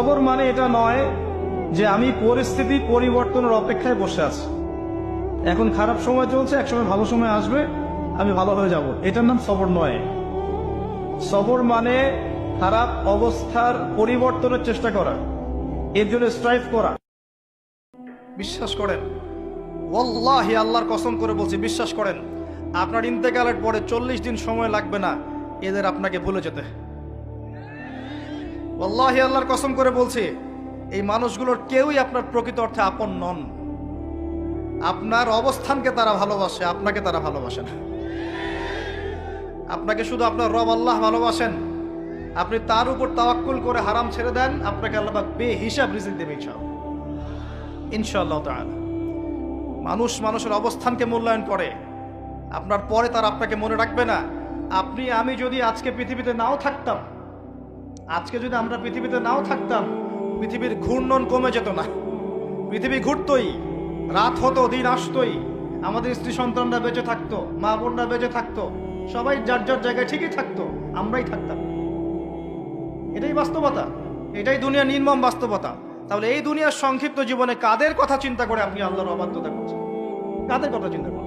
সবর মানে এটা নয় যে আমি পরিস্থিতি পরিবর্তনের অপেক্ষায় বসে আছি। এখন খারাপ সময় চলছে, একসময় ভালো সময় আসবে, আমি ভালো হয়ে যাব। এটার নাম সবর নয়। সবর মানে খারাপ অবস্থার পরিবর্তনের চেষ্টা করা, এর জন্য স্ট্রাইভ করা। বিশ্বাস করেন, ওয়াল্লাহি আল্লাহর কসম করে বলছি, বিশ্বাস করেন, আপনার ইন্তেকালের পরে চল্লিশ দিন সময় লাগবে না, এদের আপনাকে ভুলে যেতে। ওয়াল্লাহি আল্লাহর কসম করে বলছি, এই মানুষগুলোর কেউই আপনার প্রকৃত অর্থে আপন নন। আপনার অবস্থানকে তারা ভালোবাসে, আপনাকে তারা ভালোবাসে না। আপনাকে শুধু আপনার রব আল্লাহ ভালোবাসেন। আপনি তার উপর তাওয়াক্কুল করে হারাম ছেড়ে দেন, আপনাকে আল্লাহ বে হিসাব রিজিক দেবে ইনশাআল্লাহ। ইনশাআল্লাহ তাআলা। মানুষ মানুষের অবস্থানকে মূল্যায়ন করে। আপনার পরে তার আপনাকে মনে রাখবে না। আপনি, আমি যদি আজকে পৃথিবীতে নাও থাকতাম আজকে যদি আমরা পৃথিবীতে নাও থাকতাম, পৃথিবীর ঘূর্ণন কমে যেত না। পৃথিবী ঘুরতই, রাত হতো, দিন আসতোই, আমাদের স্ত্রী সন্তানরা বেঁচে থাকতো, মা বোনরা বেঁচে থাকতো, সবাই যার যার জায়গায় ঠিকই থাকতো, আমরাই থাকতাম। এটাই বাস্তবতা, এটাই দুনিয়া নির্মম বাস্তবতা। তাহলে এই দুনিয়ার সংক্ষিপ্ত জীবনে কাদের কথা চিন্তা করে আপনি আল্লাহর অবাধ্যতা করছেন? কাদের কথা চিন্তা করেন?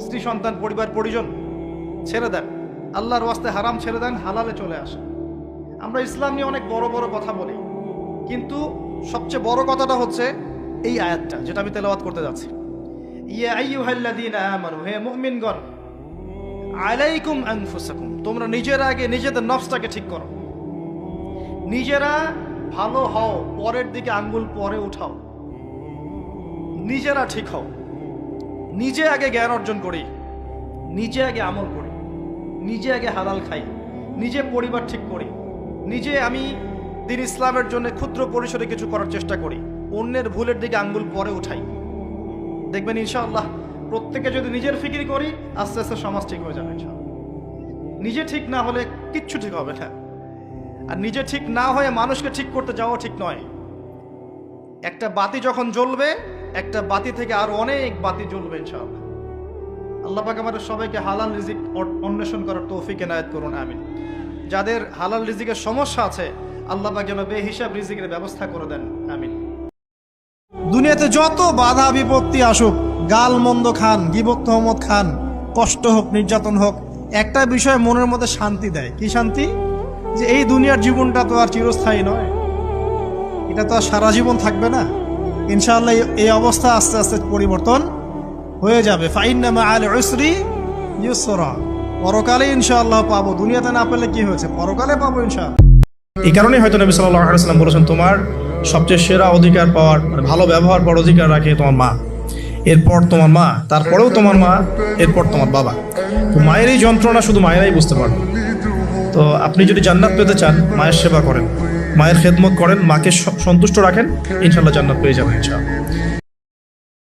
স্ত্রী, সন্তান, পরিবার, পরিজন, ছেড়ে দেন। আল্লাহর ওয়াস্তে হারাম ছেড়ে দেন, হালালে চলে আসে আমরা ইসলাম নিয়ে অনেক বড় বড় কথা বলি, কিন্তু সবচেয়ে বড় কথাটা হচ্ছে এই আয়াতটা, যেটা আমি তেলাওয়াত করতে যাচ্ছি। আলাইকুম আনফুসাকুম, তোমরা নিজের আগে নিজেদের নফসটাকে ঠিক করো। নিজেরা ভালো হও, পরের দিকে আঙ্গুল পরে উঠাও। নিজেরা ঠিক হও। নিজে আগে জ্ঞান অর্জন করি, নিজে আগে আমল করি, নিজে আগে হালাল খাই, নিজে পরিবার ঠিক করি। নিজে আমি দিন ইসলামের জন্য ক্ষুদ্র পরিসরে কিছু করার চেষ্টা করি। অন্যের ভুলের দিকে আঙ্গুল পরে উঠাই। দেখবেন ইনশাআল্লাহ, প্রত্যেকে যদি নিজের ফিকির করি, আস্তে আস্তে সমাজ ঠিক হয়ে যাবে নিজে ঠিক না হলে কিচ্ছু ঠিক হবে না। আর নিজে ঠিক না হয়ে মানুষকে ঠিক করতে যাওয়া ঠিক নয়। একটা বাতি যখন জ্বলবে, একটা বাতি থেকে আরও অনেক বাতি জ্বলবে ইনশাআল্লাহ। আল্লাহ পাক আমাদের সবাইকে হালাল রিজিক অন্বেষণ করার তৌফিক এনায়েত করুন, আমিন। যাদের হালাল রিজিকের সমস্যা আছে, আল্লাহ পাক যেন বেহিসাব রিজিকের ব্যবস্থা করে দেন। আমিন। দুনিয়াতে যত বাধা বিপত্তি আসুক, গাল মন্দ খান গিবক তহমদ খান, কষ্ট হোক, নির্যাতন হোক, একটা বিষয় মনের মধ্যে শান্তি দেয়। কি শান্তি? যে এই দুনিয়ার জীবনটা তো আর চিরস্থায়ী নয়। এটা তো আর সারা জীবন থাকবে না। ইনশাআল্লাহ এই- অবস্থা আস্তে আস্তে পরিবর্তন হয়ে যাবে। ফাইন ফাইন্নামা আল উসরি ইউসরা। পরকালে ইনশাআল্লাহ পাবো। দুনিয়াতে না পেলে কি হয়েছে? পরকালে পাবো ইনশাআল্লাহ। এই কারণেই হয়তো নবী সাল্লাহ আলাইসাল্লাম বলেছেন, তোমার সবচেয়ে সেরা অধিকার পাওয়ার মানে ভালো ব্যবহার পাওয়ার অধিকার রাখে তোমার মা। এরপর তোমার মা, তারপরেও তোমার মা, এরপর তোমার বাবা। তো মায়ের এই যন্ত্রণা শুধু মায়েরাই বুঝতে পারবে। তো আপনি যদি জান্নাত পেতে চান, মায়ের সেবা করেন। মায়ের খেদমত করেন, মাকে সন্তুষ্ট রাখেন ইনশাল্লাহ জান্নাত পেয়ে যাবেন ইনশাআল্লাহ।